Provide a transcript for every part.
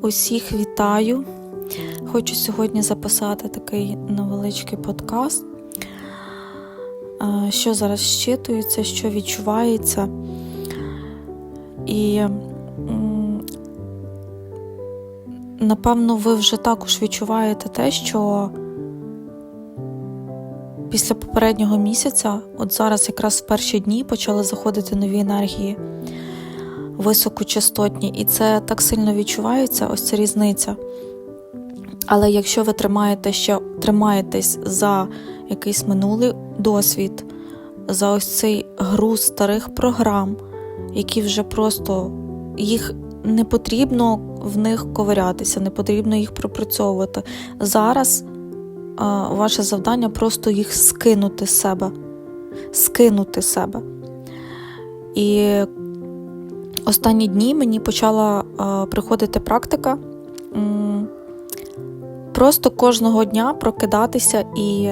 Усіх вітаю. Хочу сьогодні записати такий невеличкий подкаст. Е, Що зараз щитується, що відчувається. І напевно, ви вже також відчуваєте те, що після попереднього місяця, от зараз якраз в перші дні почали заходити нові енергії високочастотні, і це так сильно відчувається, ось ця різниця. Але якщо ви тримаєте ще тримаєтесь за якийсь минулий досвід, за ось цей груз старих програм, які вже просто їх не потрібно в них ковирятися, не потрібно їх пропрацьовувати. Зараз а, ваше завдання просто їх скинути з себе, скинути себе. І останні дні мені почала приходити практика. Просто кожного дня прокидатися і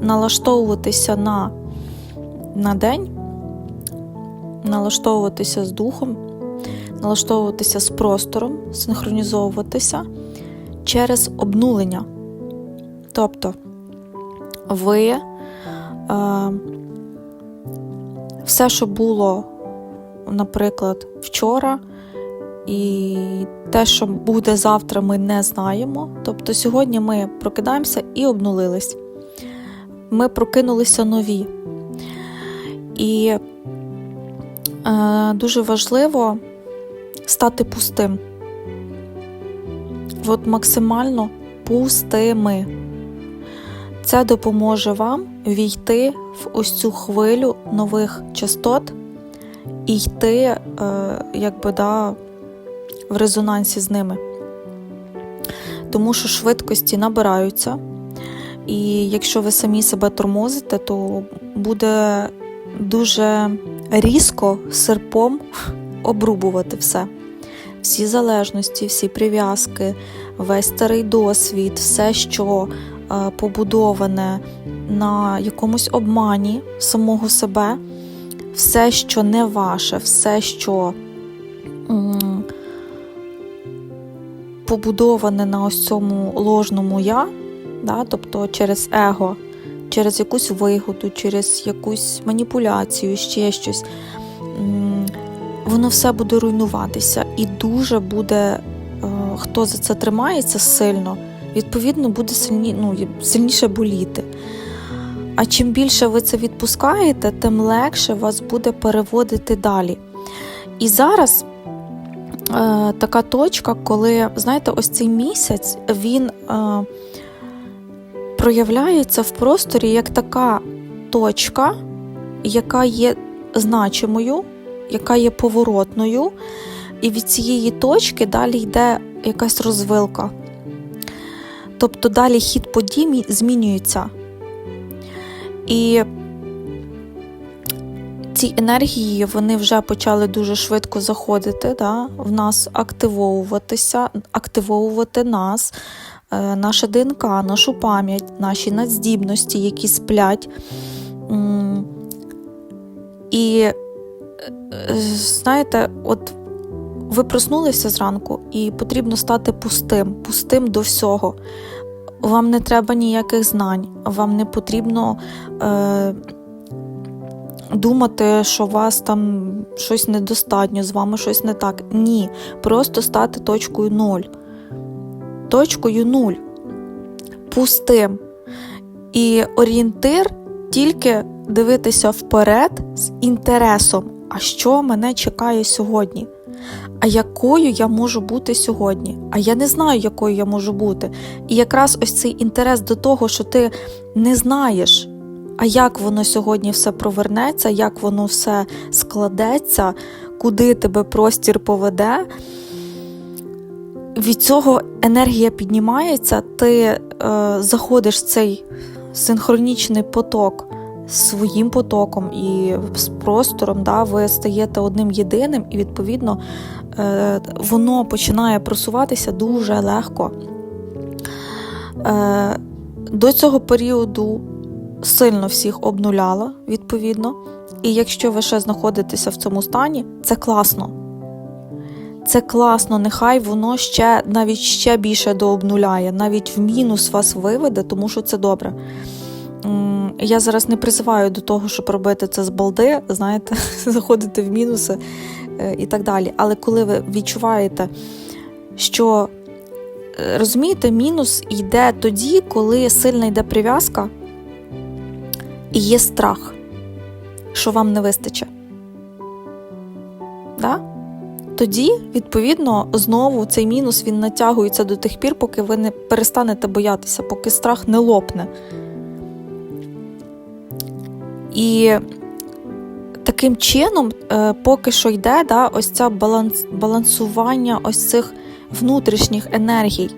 налаштовуватися на, на день, налаштовуватися з духом, налаштовуватися з простором, синхронізовуватися через обнулення. Тобто ви е, все, що було, наприклад, вчора, і те, що буде завтра, ми не знаємо. Тобто сьогодні ми прокидаємося і обнулились. Ми прокинулися нові. І е, дуже важливо стати пустим. От максимально пустими. Це допоможе вам війти в ось цю хвилю нових частот і йти, е, якби, да, в резонансі з ними. Тому що швидкості набираються, і якщо ви самі себе тормозите, то буде дуже різко серпом обрубувати все. Всі залежності, всі прив'язки, весь старий досвід, все, що е, побудоване на якомусь обмані самого себе, все, що не ваше, все, що побудоване на ось цьому ложному я, да, тобто через его, через якусь вигоду, через якусь маніпуляцію, ще щось, воно все буде руйнуватися і дуже буде, е, хто за це тримається сильно, відповідно, буде сильні, ну, сильніше боліти. А чим більше ви це відпускаєте, тим легше вас буде переводити далі. І зараз е, така точка, коли, знаєте, ось цей місяць він е, проявляється в просторі як така точка, яка є значимою, яка є поворотною, і від цієї точки далі йде якась розвилка. Тобто далі хід подій змінюється. І ці енергії вони вже почали дуже швидко заходити да, в нас, активовуватися, активовувати нас, е, наше ДНК, нашу пам'ять, наші надздібності, які сплять. І е, знаєте, от ви проснулися зранку, і потрібно стати пустим, пустим до всього. Вам не треба ніяких знань, вам не потрібно е, думати, що у вас там щось недостатньо, з вами щось не так. Ні. Просто стати точкою нуль. Точкою нуль. Пустим. І орієнтир тільки дивитися вперед з інтересом, а що мене чекає сьогодні. А якою я можу бути сьогодні? А я не знаю, якою я можу бути. І якраз ось цей інтерес до того, що ти не знаєш, а як воно сьогодні все провернеться, як воно все складеться, куди тебе простір поведе. Від цього енергія піднімається, ти е, заходиш в цей синхронічний поток своїм потоком і з простором, да, ви стаєте одним єдиним, і відповідно воно починає просуватися дуже легко. Е, до цього періоду сильно всіх обнуляла, відповідно. І якщо ви ще знаходитеся в цьому стані, це класно. це класно, нехай воно ще навіть ще більше дообнуляє, навіть в мінус вас виведе, тому що це добре. Я зараз не призиваю до того, щоб робити це з балди, знаєте, заходити в мінуси е, і так далі. Але коли ви відчуваєте, що е, розумієте, мінус йде тоді, коли сильна йде прив'язка і є страх, що вам не вистачить. Да? Тоді, відповідно, знову цей мінус він натягується до тих пір, поки ви не перестанете боятися, поки страх не лопне. І таким чином, е, поки що йде, да, ось це баланс, балансування ось цих внутрішніх енергій.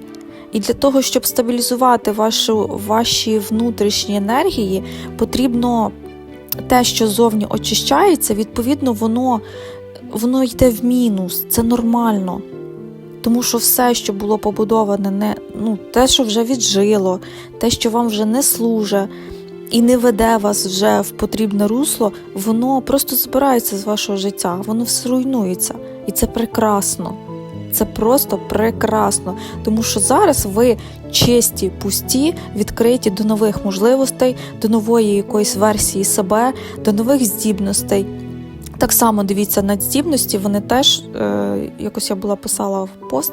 І для того, щоб стабілізувати вашу, ваші внутрішні енергії, потрібно те, що зовні очищається, відповідно, воно, воно йде в мінус. Це нормально. Тому що все, що було побудоване, не, ну, те, що вже віджило, те, що вам вже не служить і не веде вас вже в потрібне русло, воно просто збирається з вашого життя, воно все руйнується. І це прекрасно. Це просто прекрасно, тому що зараз ви чисті, пусті, відкриті до нових можливостей, до нової якоїсь версії себе, до нових здібностей. Так само дивіться на здібності, вони теж, е, якось я була писала в пост,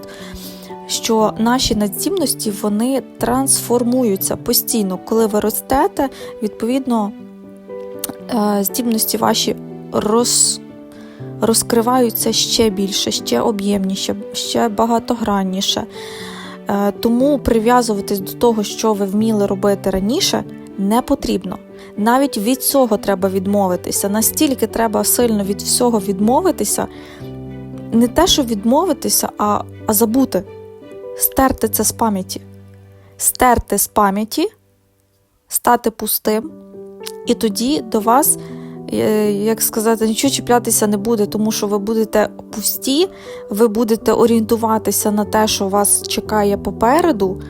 що наші надздібності вони трансформуються постійно. Коли ви ростете, відповідно, е, здібності ваші роз, розкриваються ще більше, ще об'ємніше, ще багатогранніше. Е, Тому прив'язуватись до того, що ви вміли робити раніше, не потрібно. Навіть від цього треба відмовитися. Настільки треба сильно від всього відмовитися, не те, що відмовитися, а, а забути, стерти це з пам'яті. Стерти з пам'яті, стати пустим, і тоді до вас, е, як сказати, нічого чіплятися не буде, тому що ви будете пусті, ви будете орієнтуватися на те, що вас чекає попереду,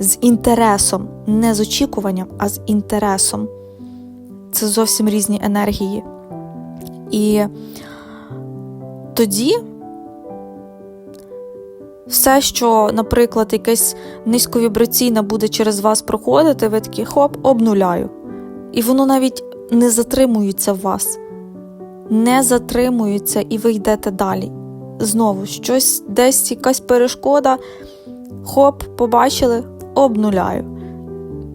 з інтересом, не з очікуванням, а з інтересом. Це зовсім різні енергії. І тоді все, що, наприклад, якесь низьковібраційне буде через вас проходити, ви такі хоп, обнуляю. І воно навіть не затримується в вас, не затримується, і ви йдете далі. Знову щось, десь якась перешкода, хоп, побачили, обнуляю.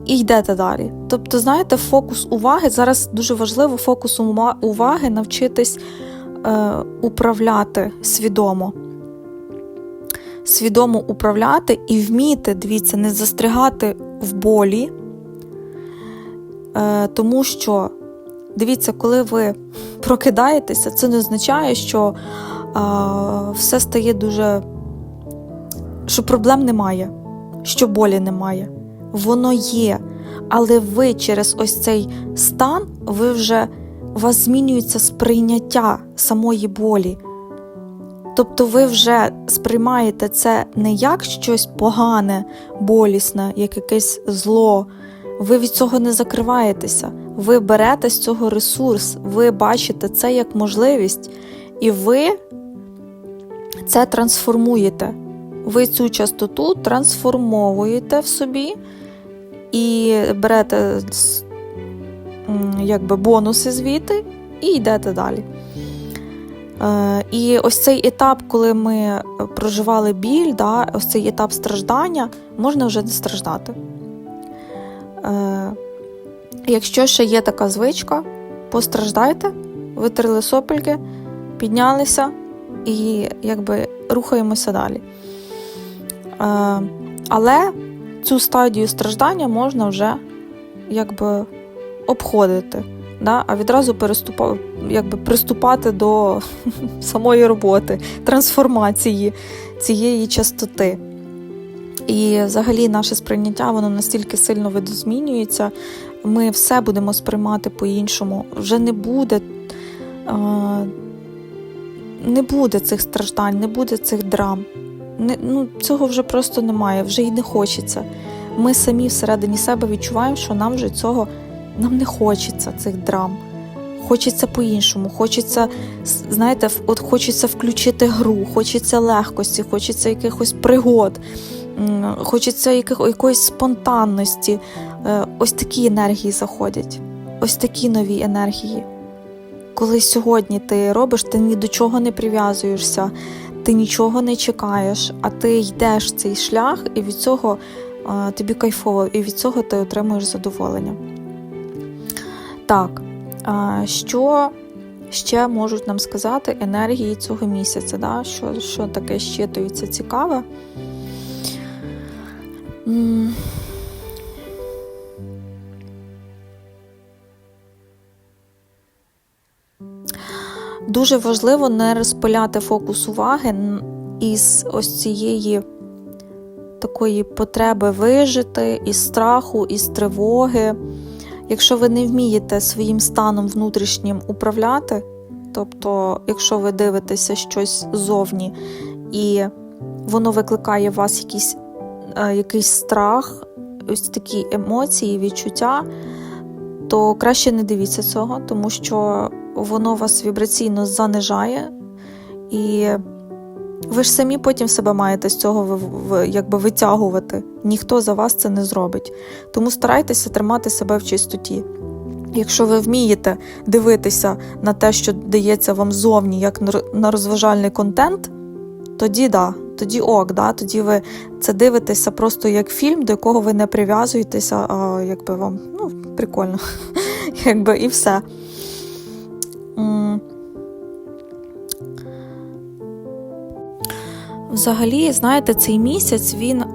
І йдете далі. Тобто, знаєте, фокус уваги зараз дуже важливо фокус уваги навчитись е, управляти свідомо. Свідомо управляти і вміти, дивіться, не застрягати в болі. Е, тому що, дивіться, коли ви прокидаєтеся, це не означає, що е, все стає дуже. що проблем немає, що болі немає. Воно є. Але ви через ось цей стан, ви вже у вас змінюється сприйняття самої болі. Тобто ви вже сприймаєте це не як щось погане, болісне, як якесь зло. Ви від цього не закриваєтеся. Ви берете з цього ресурс, ви бачите це як можливість, і ви це трансформуєте. Ви цю частоту трансформовуєте в собі і берете якби бонуси звідти і йдете далі. Е, І ось цей етап, коли ми проживали біль, да, ось цей етап страждання, можна вже не страждати. Е, Якщо ще є така звичка, постраждайте, витерли сопельки, піднялися і якби рухаємося далі. Е, Але цю стадію страждання можна вже якби обходити, да? а відразу переступа, якби приступати до самої роботи, трансформації цієї частоти. І взагалі наше сприйняття воно настільки сильно видозмінюється, ми все будемо сприймати по-іншому. Вже не буде, не буде цих страждань, не буде цих драм. Не, ну, цього вже просто немає, вже й не хочеться. Ми самі всередині себе відчуваємо, що нам вже цього нам не хочеться цих драм. хочеться по-іншому, хочеться, знаєте, от хочеться включити гру, хочеться легкості, хочеться якихось пригод, хочеться якоїсь спонтанності. Е, Ось такі енергії заходять, ось такі нові енергії. Коли сьогодні ти робиш, ти ні до чого не прив'язуєшся, ти нічого не чекаєш, а ти йдеш цей шлях, і від цього тобі кайфово, і від цього ти отримуєш задоволення. Так, що ще можуть нам сказати енергії цього місяця? Да? Що, що таке щитується цікаве? Дуже важливо не розпиляти фокус уваги із ось цієї такої потреби вижити, із страху, із тривоги. Якщо ви не вмієте своїм станом внутрішнім управляти, тобто, якщо ви дивитеся щось ззовні, і воно викликає у вас якийсь, е, якийсь страх, ось такі емоції, відчуття, то краще не дивіться цього, тому що воно вас вібраційно занижає, і ви ж самі потім себе маєте з цього якби витягувати. Ніхто за вас це не зробить. Тому старайтеся тримати себе в чистоті. Якщо ви вмієте дивитися на те, що дається вам зовні, як на розважальний контент, тоді да, тоді ок, да, тоді ви це дивитеся просто як фільм, до якого ви не прив'язуєтеся, а якби вам ну, прикольно. якби і все. Взагалі, знаєте, цей місяць він е,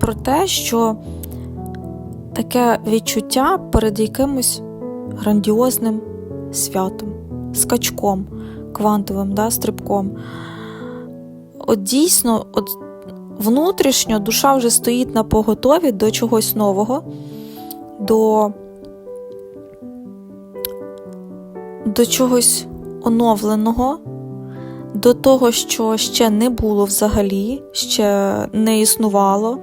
про те, що таке відчуття перед якимось грандіозним святом, скачком, квантовим да, стрибком. От дійсно, от внутрішньо душа вже стоїть на поготові до чогось нового, до, до чогось оновленого, до того, що ще не було взагалі, ще не існувало.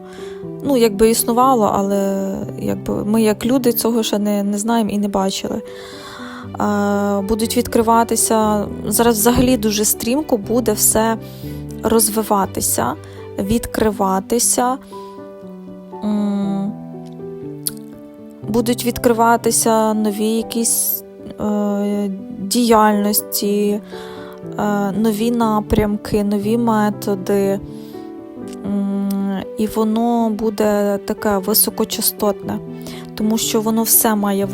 Ну, якби існувало, але якби ми, як люди, цього ще не, не знаємо і не бачили. Будуть відкриватися. Зараз взагалі дуже стрімко буде все розвиватися, відкриватися. Будуть відкриватися нові якісь е, діяльності, нові напрямки, нові методи. І воно буде таке високочастотне, тому що воно все має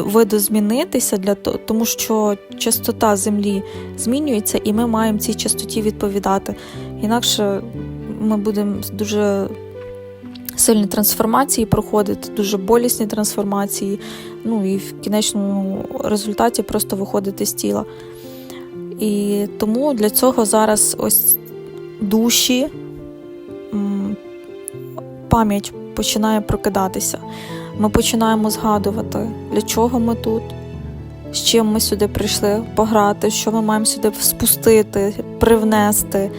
видозмінитися, для того, тому що частота Землі змінюється, і ми маємо цій частоті відповідати. Інакше ми будемо дуже сильні трансформації проходити, дуже болісні трансформації, ну і в кінечному результаті просто виходити з тіла. І тому для цього зараз ось душі, пам'ять починає прокидатися. Ми починаємо згадувати, для чого ми тут, з чим ми сюди прийшли пограти, що ми маємо сюди спустити, привнести,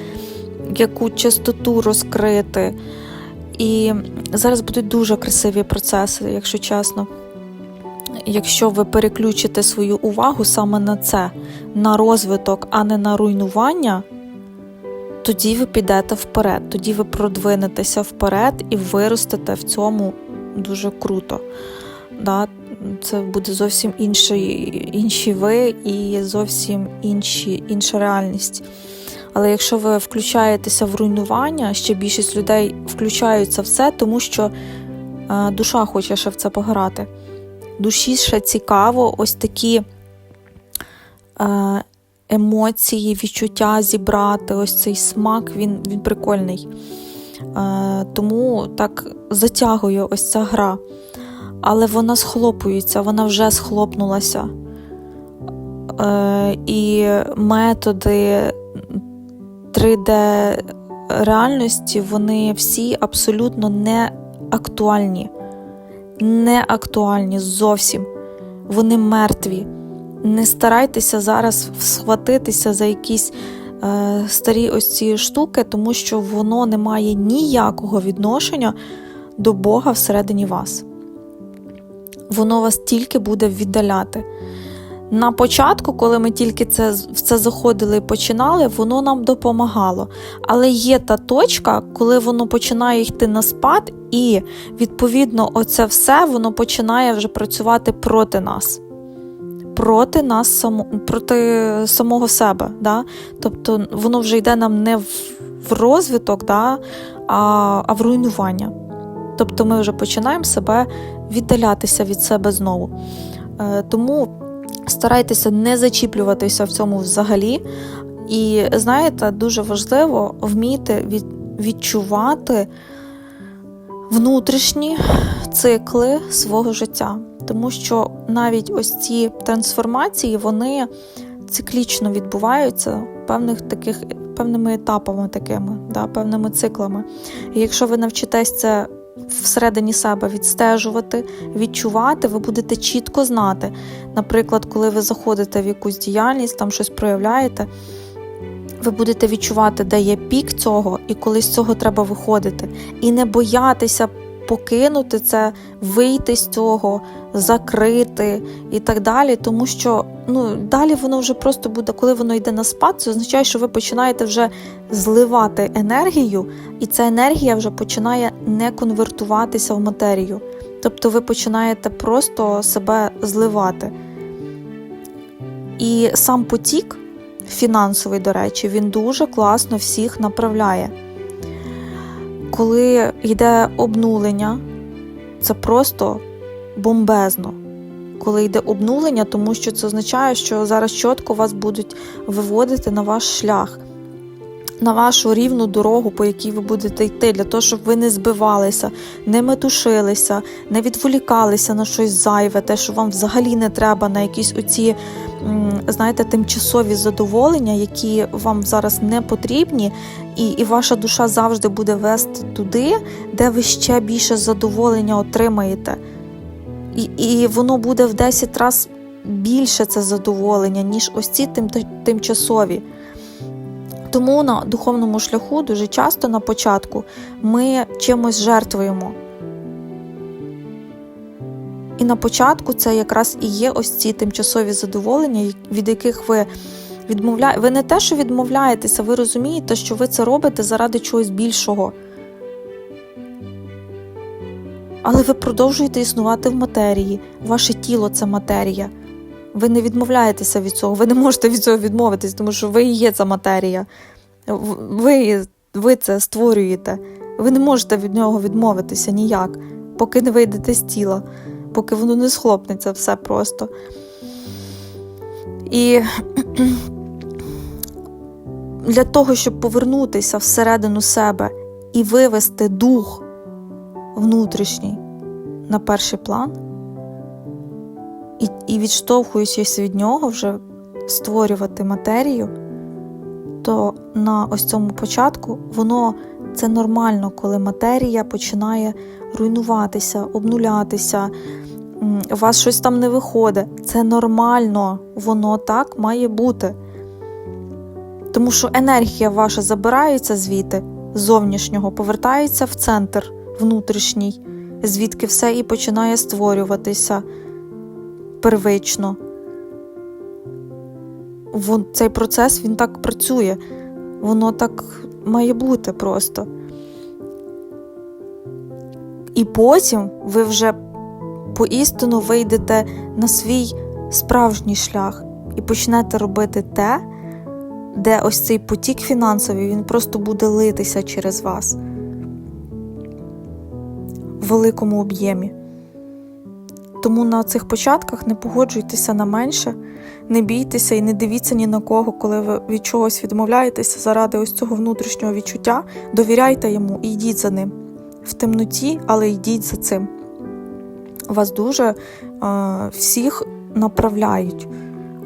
яку частоту розкрити. І зараз будуть дуже красиві процеси, якщо чесно. Якщо ви переключите свою увагу саме на це, на розвиток, а не на руйнування, тоді ви підете вперед, тоді ви продвинетеся вперед і виростете в цьому дуже круто. Да? Це буде зовсім інший, інші ви і зовсім інші, інша реальність. Але якщо ви включаєтеся в руйнування, ще більшість людей включаються в це, тому що е, душа хоче ще в це пограти. Душі ще цікаво, ось такі е, емоції, відчуття зібрати, ось цей смак, він, він прикольний. Е, тому так затягує ось ця гра. Але вона схлопується, вона вже схлопнулася. Е, і методи 3D реальності, вони всі абсолютно не актуальні. Не актуальні зовсім. Вони мертві. Не старайтеся зараз схватитися за якісь е, старі ось ці штуки, тому що воно не має ніякого відношення до Бога всередині вас. воно вас тільки буде віддаляти. На початку, коли ми тільки це, в це заходили і починали, воно нам допомагало. Але є та точка, коли воно починає йти на спад, і відповідно, оце все воно починає вже працювати проти нас. Проти нас само, проти самого себе. Да? Тобто воно вже йде нам не в, розвиток, да? а, а в руйнування. Тобто ми вже починаємо себе віддалятися від себе знову. Е, тому старайтеся не зачіплюватися в цьому взагалі. І знаєте, дуже важливо вміти від, відчувати внутрішні цикли свого життя. Тому що навіть ось ці трансформації вони циклічно відбуваються певних таких, певними етапами, такими, да, певними циклами. І якщо ви навчитесь це всередині себе відстежувати, відчувати, ви будете чітко знати. Наприклад, коли ви заходите в якусь діяльність, там щось проявляєте, ви будете відчувати, де є пік цього, і коли з цього треба виходити. І не боятися покинути це, вийти з цього, закрити і так далі. Тому що ну, далі воно вже просто буде, коли воно йде на спад, це означає, що ви починаєте вже зливати енергію, і ця енергія вже починає не конвертуватися в матерію. Тобто ви починаєте просто себе зливати. І сам потік фінансовий, до речі, він дуже класно всіх направляє. Коли йде обнулення, це просто бомбезно. Коли йде обнулення, тому що це означає, що зараз чітко вас будуть виводити на ваш шлях, на вашу рівну дорогу, по якій ви будете йти, для того, щоб ви не збивалися, не метушилися, не відволікалися на щось зайве, те, що вам взагалі не треба, на якісь оці, знаєте, тимчасові задоволення, які вам зараз не потрібні, і, і ваша душа завжди буде вести туди, де ви ще більше задоволення отримаєте. І, і воно буде в 10 разів більше це задоволення, ніж ось ці тим, тимчасові. Тому на духовному шляху дуже часто на початку ми чимось жертвуємо. І на початку це якраз і є ось ці тимчасові задоволення, від яких ви відмовляєте. Ви не те, що відмовляєтеся, ви розумієте, що ви це робите заради чогось більшого. Але ви продовжуєте існувати в матерії. Ваше тіло це матерія. Ви не відмовляєтеся від цього, ви не можете від цього відмовитись, тому що ви і є ця матерія. Ви, ви це створюєте. Ви не можете від нього відмовитися ніяк, поки не вийдете з тіла, поки воно не схлопнеться все просто. І для того, щоб повернутися всередину себе і вивести дух внутрішній на перший план, і, і відштовхуючись від нього, вже створювати матерію, то на ось цьому початку воно це нормально, коли матерія починає руйнуватися, обнулятися, у вас щось там не виходить. Це нормально, воно так має бути. Тому що енергія ваша забирається звідти, зовнішнього, повертається в центр внутрішній, звідки все і починає створюватися первично. Вон, цей процес він так працює, воно так має бути просто. І потім ви вже поістину вийдете на свій справжній шлях і почнете робити те, де ось цей потік фінансовий він просто буде литися через вас в великому об'ємі. Тому на цих початках не погоджуйтеся на менше, не бійтеся і не дивіться ні на кого, коли ви від чогось відмовляєтеся заради ось цього внутрішнього відчуття. Довіряйте йому і йдіть за ним в темноті, але йдіть за цим. Вас дуже е, всіх направляють,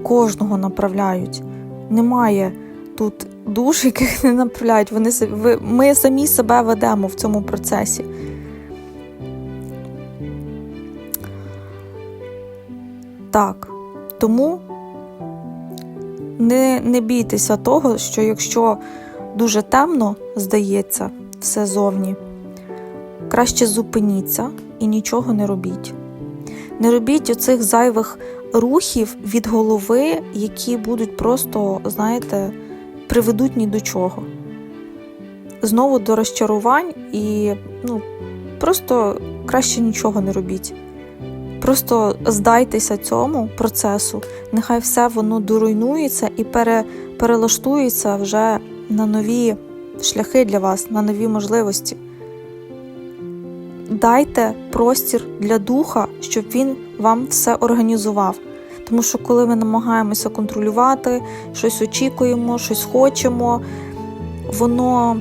кожного направляють. Немає тут душ, яких не направляють. Вони ви, Ми самі себе ведемо в цьому процесі. Так, тому не, не бійтеся того, що якщо дуже темно здається все зовні, краще зупиніться і нічого не робіть. Не робіть оцих зайвих рухів від голови, які будуть просто, знаєте, приведуть ні до чого. Знову до розчарувань і ну, просто краще нічого не робіть. Просто здайтеся цьому процесу, нехай все воно доруйнується і пере, перелаштується вже на нові шляхи для вас, на нові можливості. Дайте простір для духа, щоб він вам все організував. Тому що коли ми намагаємося контролювати, щось очікуємо, щось хочемо, воно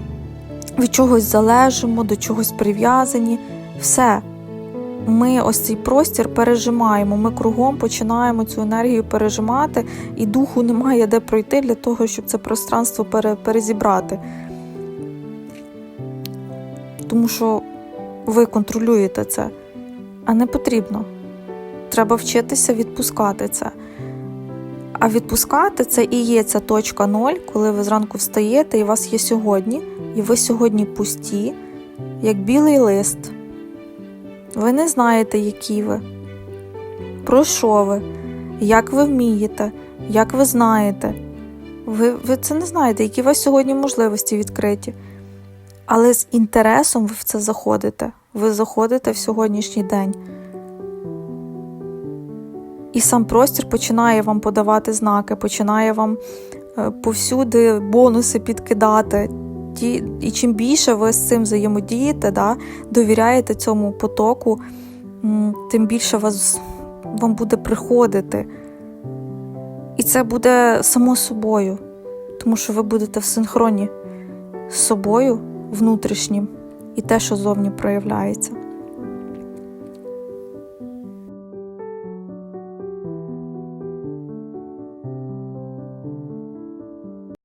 від чогось залежимо, до чогось прив'язані, все. Ми ось цей простір пережимаємо, ми кругом починаємо цю енергію пережимати, і духу немає де пройти для того, щоб це пространство пере, перезібрати. Тому що ви контролюєте це, а не потрібно. Треба вчитися відпускати це. А відпускати це і є ця точка ноль, коли ви зранку встаєте, і у вас є сьогодні, і ви сьогодні пусті, як білий лист. Ви не знаєте, які ви, про що ви, як ви вмієте, як ви знаєте. Ви, ви це не знаєте, які у вас сьогодні можливості відкриті. Але з інтересом ви в це заходите. Ви заходите в сьогоднішній день. І сам простір починає вам подавати знаки, починає вам е, повсюди бонуси підкидати. І чим більше ви з цим взаємодієте, да, довіряєте цьому потоку, тим більше вас, вам буде приходити. І це буде само собою, тому що ви будете в синхроні з собою внутрішнім і те, що зовні проявляється.